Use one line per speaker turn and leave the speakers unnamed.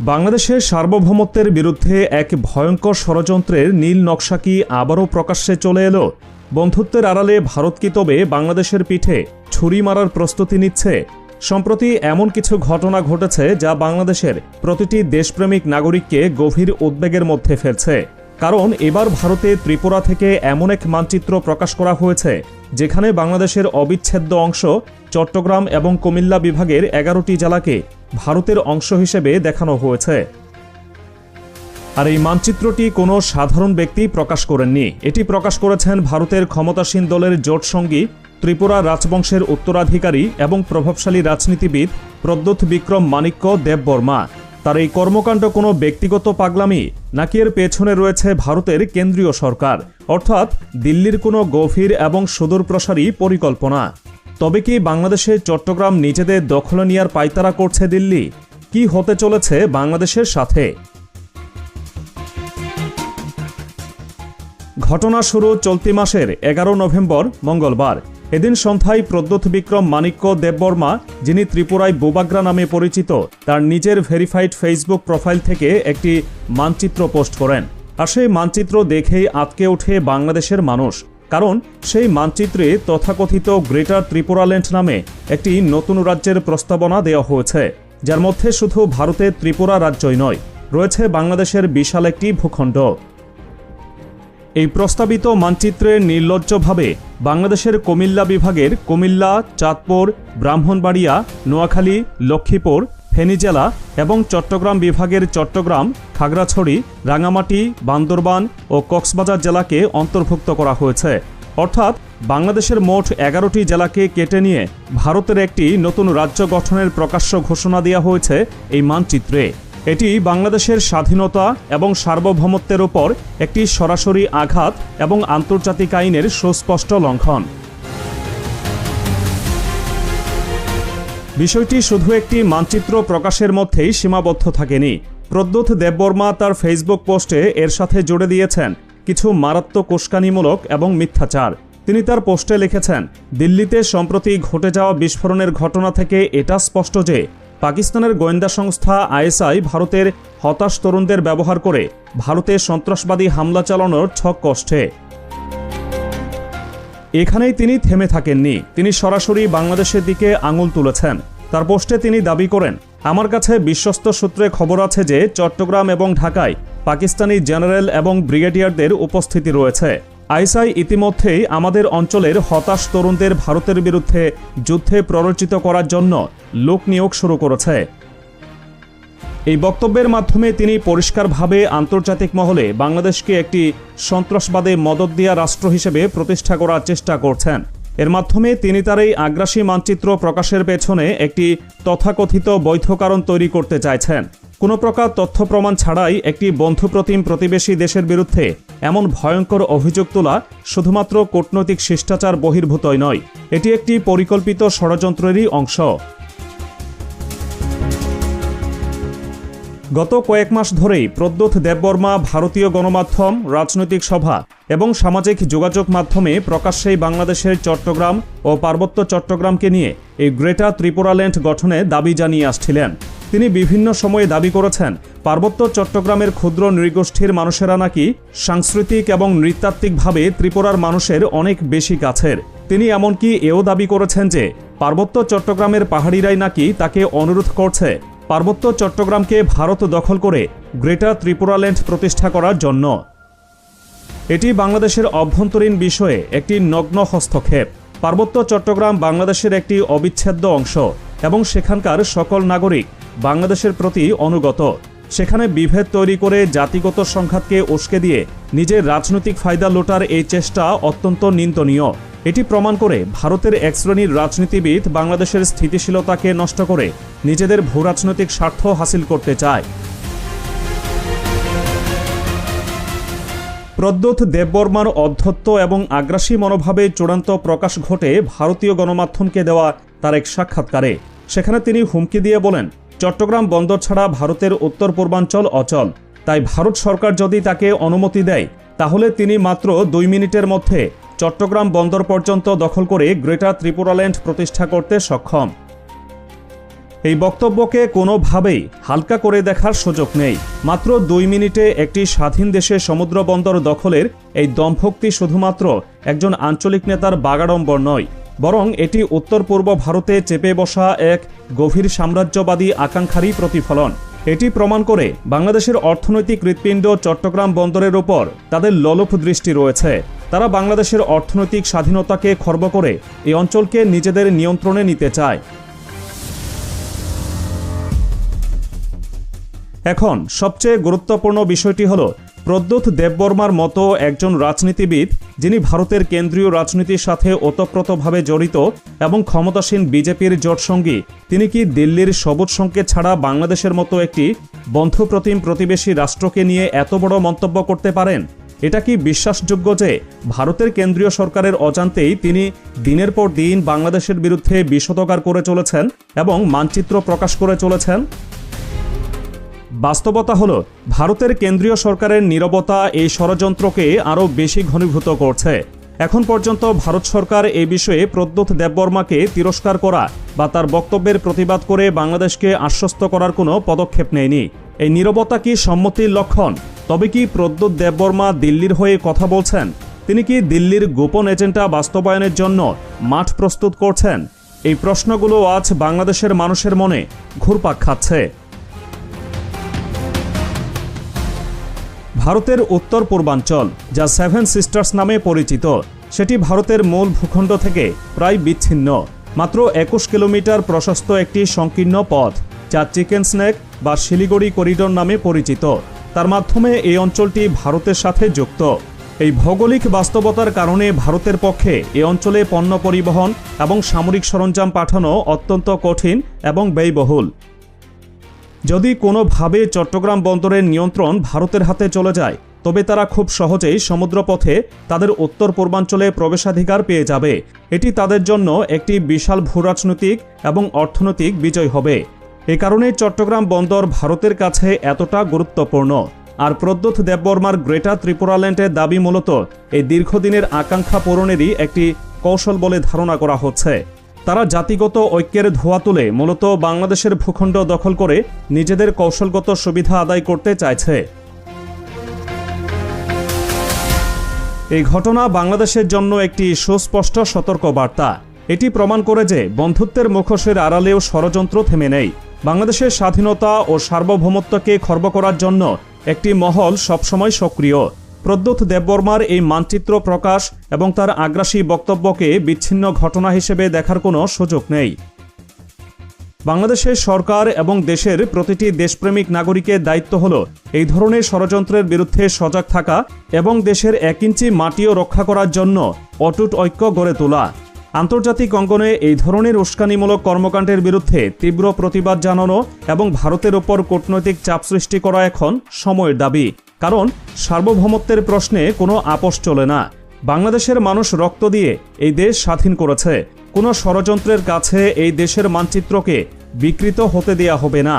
বাংলাদেশের সার্বভৌমত্বের বিরুদ্ধে এক ভয়ঙ্কর ষড়যন্ত্রের নীল নকশা কি আবারও প্রকাশ্যে চলে এলো? বন্ধুত্বের আড়ালে ভারত কি তবে বাংলাদেশের পিঠে ছুরি মারার প্রস্তুতি নিচ্ছে? সম্প্রতি এমন কিছু ঘটনা ঘটেছে যা বাংলাদেশের প্রতিটি দেশপ্রেমিক নাগরিককে গভীর উদ্বেগের মধ্যে ফেলছে। কারণ এবার ভারতে ত্রিপুরা থেকে এমন এক মানচিত্র প্রকাশ করা হয়েছে, যেখানে বাংলাদেশের অবিচ্ছেদ্য অংশ চট্টগ্রাম এবং কুমিল্লা বিভাগের এগারোটি জেলাকে ভারতের অংশ হিসেবে দেখানো হয়েছে। আর এই মানচিত্রটি কোনো সাধারণ ব্যক্তি প্রকাশ করেননি। এটি প্রকাশ করেছেন ভারতের ক্ষমতাসীন দলের জোট সঙ্গী ত্রিপুরা রাজবংশের উত্তরাধিকারী এবং প্রভাবশালী রাজনীতিবিদ প্রদ্যোৎ বিক্রম মাণিক্য দেববর্মা তার এই কর্মকাণ্ড কোনো ব্যক্তিগত পাগলামি, নাকি এর পেছনে রয়েছে ভারতের কেন্দ্রীয় সরকার? অর্থাৎ দিল্লির কোনো গভীর এবং সুদূরপ্রসারী পরিকল্পনা? তবে কি বাংলাদেশের চট্টগ্রাম নিজেদের দখলে নেওয়ার পায়তারা করছে দিল্লি? কি হতে চলেছে বাংলাদেশের সাথে? ঘটনা শুরু চলতি মাসের এগারো নভেম্বর, মঙ্গলবার। এদিন সন্ধ্যায় প্রদ্যোৎ বিক্রম মাণিক্য দেববর্মা, যিনি ত্রিপুরায় বোবাগ্রা নামে পরিচিত, তার নিজের ভেরিফাইড ফেসবুক প্রোফাইল থেকে একটি মানচিত্র পোস্ট করেন। আর সেই মানচিত্র দেখেই আটকে ওঠে বাংলাদেশের মানুষ। কারণ সেই মানচিত্রে তথাকথিত গ্রেটার ত্রিপুরাল্যান্ড নামে একটি নতুন রাজ্যের প্রস্তাবনা দেওয়া হয়েছে, যার মধ্যে শুধু ভারতের ত্রিপুরা রাজ্যই নয়, রয়েছে বাংলাদেশের বিশাল একটি ভূখণ্ড। এই প্রস্তাবিত মানচিত্রে নির্লজ্জভাবে বাংলাদেশের কুমিল্লা বিভাগের কুমিল্লা, চাঁদপুর, ব্রাহ্মণবাড়িয়া, নোয়াখালী, লক্ষ্মীপুর ফেনী জেলা এবং চট্টগ্রাম বিভাগের চট্টগ্রাম, খাগড়াছড়ি রাঙামাটি বান্দরবান ও কক্সবাজার জেলাকে অন্তর্ভুক্ত করা হয়েছে। অর্থাৎ বাংলাদেশের মোট এগারোটি জেলাকে কেটে নিয়ে ভারতের একটি নতুন রাজ্য গঠনের প্রকাশ্য ঘোষণা দেওয়া হয়েছে এই মানচিত্রে। এটি বাংলাদেশের স্বাধীনতা এবং সার্বভৌমত্বের ওপর একটি সরাসরি আঘাত এবং আন্তর্জাতিক আইনের সুস্পষ্ট লঙ্ঘন। বিষয়টি শুধু একটি মানচিত্র প্রকাশের মধ্যেই সীমাবদ্ধ থাকেনি। প্রদ্যুৎ দেববর্মা তার ফেসবুক পোস্টে এর সাথে জুড়ে দিয়েছেন কিছু মারাত্মক উস্কানিমূলক এবং মিথ্যাচার। তিনি তার পোস্টে লিখেছেন, দিল্লিতে সম্প্রতি ঘটে যাওয়া বিস্ফোরণের ঘটনা থেকে এটা স্পষ্ট যে পাকিস্তানের গোয়েন্দা সংস্থা আইএসআই ভারতের হতাশ তরুণদের ব্যবহার করে ভারতে সন্ত্রাসবাদী হামলা চালানোর ছক কষ্টে এখানেই তিনি থেমে থাকেননি। তিনি সরাসরি বাংলাদেশের দিকে আঙুল তুলেছেন। তার পোস্টে তিনি দাবি করেন, আমার কাছে বিশ্বস্ত সূত্রে খবর আছে যে চট্টগ্রাম এবং ঢাকায় পাকিস্তানি জেনারেল এবং ব্রিগেডিয়ারদের উপস্থিতি রয়েছে। আইসাই ইতিমধ্যেই আমাদের অঞ্চলের হতাশ তরুণদের ভারতের বিরুদ্ধে যুদ্ধে প্ররোচিত করার জন্য লোক নিয়োগ শুরু করেছে। এই বক্তব্যের মাধ্যমে তিনি পরিষ্কারভাবে আন্তর্জাতিক মহলে বাংলাদেশকে একটি সন্ত্রাসবাদে মদত দেওয়া রাষ্ট্র হিসেবে প্রতিষ্ঠা করার চেষ্টা করছেন। এর মাধ্যমে তিনি তার এই আগ্রাসী মানচিত্র প্রকাশের পেছনে একটি তথাকথিত বৈধ কারণ তৈরি করতে চাইছেন। কোনো প্রকার তথ্য প্রমাণ ছাড়াই একটি বন্ধুপ্রতিম প্রতিবেশী দেশের বিরুদ্ধে এমন ভয়ঙ্কর অভিযোগ তোলা শুধুমাত্র কূটনৈতিক শিষ্টাচার বহির্ভূতই নয়, এটি একটি পরিকল্পিত ষড়যন্ত্রেরই অংশ। গত কয়েক মাস ধরেই প্রদ্যোৎ দেববর্মা ভারতীয় গণমাধ্যম, রাজনৈতিক সভা এবং সামাজিক যোগাযোগ মাধ্যমে প্রকাশ্যেই বাংলাদেশের চট্টগ্রাম ও পার্বত্য চট্টগ্রামকে নিয়ে এই গ্রেটা ত্রিপুরাল্যান্ড গঠনে দাবি জানিয়ে আসছিলেন। তিনি বিভিন্ন সময়ে দাবি করেছেন, পার্বত্য চট্টগ্রামের ক্ষুদ্র নৃগোষ্ঠীর মানুষেরা নাকি সাংস্কৃতিক এবং নৃতাত্ত্বিকভাবে ত্রিপুরার মানুষের অনেক বেশি কাছের। তিনি এমনকি এও দাবি করেছেন যে, পার্বত্য চট্টগ্রামের পাহাড়িরাই নাকি তাকে অনুরোধ করছে পার্বত্য চট্টগ্রামকে ভারত দখল করে গ্রেটার ত্রিপুরা ত্রিপুরাল্যান্ড প্রতিষ্ঠা করার জন্য। এটি বাংলাদেশের অভ্যন্তরীণ বিষয়ে একটি নগ্ন হস্তক্ষেপ। পার্বত্য চট্টগ্রাম বাংলাদেশের একটি অবিচ্ছেদ্য অংশ এবং সেখানকার সকল নাগরিক বাংলাদেশের প্রতি অনুগত। সেখানে বিভেদ তৈরি করে জাতিগত সংঘাতকে উস্কে দিয়ে নিজের রাজনৈতিক ফায়দা লোটার এই চেষ্টা অত্যন্ত নিন্দনীয়। এটি প্রমাণ করে ভারতের এক শ্রেণির রাজনীতিবিদ বাংলাদেশের স্থিতিশীলতাকে নষ্ট করে নিজেদের ভূরাজনৈতিক স্বার্থ হাসিল করতে চায়। প্রদ্যোৎ দেববর্মার অধ্যত্ত এবং আগ্রাসী মনোভাবে চূড়ান্ত প্রকাশ ঘটে ভারতীয় গণমাধ্যমকে দেওয়া তার এক সাক্ষাৎকারে। সেখানে তিনি হুমকি দিয়ে বলেন, চট্টগ্রাম বন্দর ছাড়া ভারতের উত্তর পূর্বাঞ্চল অচল। তাই ভারত সরকার যদি তাকে অনুমতি দেয়, তাহলে তিনি মাত্র দুই মিনিটের মধ্যে চট্টগ্রাম বন্দর পর্যন্ত দখল করে গ্রেটার ত্রিপুরাল্যান্ড প্রতিষ্ঠা করতে সক্ষম। এই বক্তব্যকে কোনোভাবেই হালকা করে দেখার সুযোগ নেই। মাত্র দুই মিনিটে একটি স্বাধীন দেশে সমুদ্র বন্দর দখলের এই দম্ভক্তি শুধুমাত্র একজন আঞ্চলিক নেতার বাগাড়ম্বর নয়, বরং এটি উত্তর পূর্ব ভারতে চেপে বসা এক গভীর সাম্রাজ্যবাদী আকাঙ্ক্ষারই প্রতিফলন। এটি প্রমাণ করে বাংলাদেশের অর্থনৈতিক হৃৎপিণ্ড চট্টগ্রাম বন্দরের ওপর তাদের লোলুপ দৃষ্টি রয়েছে। তারা বাংলাদেশের অর্থনৈতিক স্বাধীনতাকে খর্ব করে এই অঞ্চলকে নিজেদের নিয়ন্ত্রণে নিতে চায়। এখন সবচেয়ে গুরুত্বপূর্ণ বিষয়টি হল প্রদ্যুৎ দেববর্মার মতো একজন রাজনীতিবিদ, যিনি ভারতের কেন্দ্রীয় রাজনীতির সাথে ওতপ্রোতভাবে জড়িত এবং ক্ষমতাসীন বিজেপির জোটসঙ্গী তিনি কি দিল্লির সবুজ সংকেত ছাড়া বাংলাদেশের মতো একটি বন্ধুপ্রতিম প্রতিবেশী রাষ্ট্রকে নিয়ে এত বড় মন্তব্য করতে পারেন? এটা কি বিশ্বাসযোগ্য যে ভারতের কেন্দ্রীয় সরকারের অজান্তেই তিনি দিনের পর দিন বাংলাদেশের বিরুদ্ধে বিষোদগার করে চলেছেন এবং মানচিত্র প্রকাশ করে চলেছেন? বাস্তবতা হল, ভারতের কেন্দ্রীয় সরকারের নীরবতা এই ষড়যন্ত্রকে আরও বেশি ঘনীভূত করছে। এখন পর্যন্ত ভারত সরকার এ বিষয়ে প্রদ্যোৎ দেববর্মাকে তিরস্কার করা বা তার বক্তব্যের প্রতিবাদ করে বাংলাদেশকে আশ্বস্ত করার কোনো পদক্ষেপ নেয়নি। এই নীরবতা কি সম্মতির লক্ষণ? তবে কি প্রদ্যোৎ দেববর্মা দিল্লির হয়ে কথা বলছেন? তিনি কি দিল্লির গোপন এজেন্ডা বাস্তবায়নের জন্য মাঠ প্রস্তুত করছেন? এই প্রশ্নগুলো আজ বাংলাদেশের মানুষের মনে ঘুরপাক খাচ্ছে। ভারতের উত্তর পূর্বাঞ্চল, যা সেভেন সিস্টার্স নামে পরিচিত। সেটি ভারতের মূল ভূখণ্ড থেকে প্রায় বিচ্ছিন্ন। মাত্র একুশ কিলোমিটার প্রশস্ত একটি সংকীর্ণ পথ, যা চিকেন স্ন্যাক বা শিলিগুড়ি করিডোর নামে পরিচিত। তার মাধ্যমে এই অঞ্চলটি ভারতের সাথে যুক্ত। এই ভৌগোলিক বাস্তবতার কারণে ভারতের পক্ষে এ অঞ্চলে পণ্য পরিবহন এবং সামরিক সরঞ্জাম পাঠানো অত্যন্ত কঠিন এবং ব্যয়বহুল। যদি কোনোভাবে চট্টগ্রাম বন্দরের নিয়ন্ত্রণ ভারতের হাতে চলে যায়, তবে তারা খুব সহজেই সমুদ্রপথে তাদের উত্তর পূর্বাঞ্চলে প্রবেশাধিকার পেয়ে যাবে। এটি তাদের জন্য একটি বিশাল ভূরাজনৈতিক এবং অর্থনৈতিক বিজয় হবে। এ কারণে চট্টগ্রাম বন্দর ভারতের কাছে এতটা গুরুত্বপূর্ণ। আর প্রদ্যুৎ দেববর্মার গ্রেটার ত্রিপুরাল্যান্ডের দাবি মূলত, এই দীর্ঘদিনের আকাঙ্ক্ষা পূরণেরই একটি কৌশল বলে ধারণা করা হচ্ছে। তারা জাতিগত ঐক্যের ধোয়া তুলে মূলত বাংলাদেশের ভূখণ্ড দখল করে নিজেদের কৌশলগত সুবিধা আদায় করতে চাইছে। এই ঘটনা বাংলাদেশের জন্য একটি সুস্পষ্ট সতর্ক বার্তা এটি প্রমাণ করে যে বন্ধুত্বের মুখোশের আড়ালেও ষড়যন্ত্র থেমে নেই। বাংলাদেশের স্বাধীনতা ও সার্বভৌমত্বকে খর্ব করার জন্য একটি মহল সবসময় সক্রিয়। প্রদ্যুৎ দেববর্মার এই মানচিত্র প্রকাশ এবং তার আগ্রাসী বক্তব্যকে বিচ্ছিন্ন ঘটনা হিসেবে দেখার কোনো সুযোগ নেই। বাংলাদেশের সরকার এবং দেশের প্রতিটি দেশপ্রেমিক নাগরিকের দায়িত্ব হল এই ধরনের ষড়যন্ত্রের বিরুদ্ধে সজাগ থাকা এবং দেশের এক ইঞ্চি মাটিও রক্ষা করার জন্য অটুট ঐক্য গড়ে তোলা। আন্তর্জাতিক অঙ্গনে এই ধরনের উস্কানিমূলক কর্মকাণ্ডের বিরুদ্ধে তীব্র প্রতিবাদ জানানো এবং ভারতের ওপর কূটনৈতিক চাপ সৃষ্টি করা এখন সময়ের দাবি। কারণ সার্বভৌমত্বের প্রশ্নে কোনো আপোষ চলে না। বাংলাদেশের মানুষ রক্ত দিয়ে এই দেশ স্বাধীন করেছে। কোনো ষড়যন্ত্রের কাছে এই দেশের মানচিত্রকে বিকৃত হতে দেয়া হবে না।